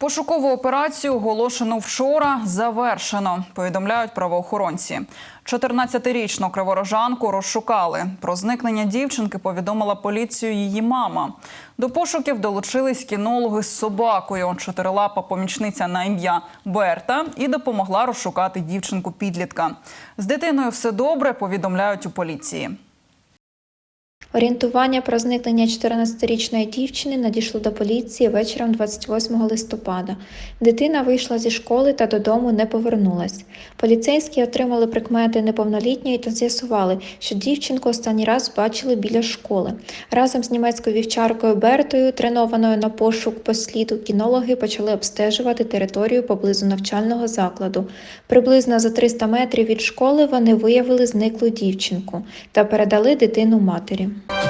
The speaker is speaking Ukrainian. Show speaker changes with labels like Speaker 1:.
Speaker 1: Пошукову операцію оголошено вчора. Завершено. Повідомляють правоохоронці. 14-річну криворожанку розшукали. Про зникнення дівчинки повідомила поліцію її мама. До пошуків долучились кінологи з собакою. Чотирилапа помічниця на ім'я Берта і допомогла розшукати дівчинку підлітка. З дитиною все добре. Повідомляють у поліції.
Speaker 2: Орієнтування про зникнення 14-річної дівчини надійшло до поліції вечором 28 листопада. Дитина вийшла зі школи та додому не повернулась. Поліцейські отримали прикмети неповнолітньої та з'ясували, що дівчинку останній раз бачили біля школи. Разом з німецькою вівчаркою Бертою, тренованою на пошук по сліду, кінологи почали обстежувати територію поблизу навчального закладу. Приблизно за 300 метрів від школи вони виявили зниклу дівчинку та передали дитину матері. Mm.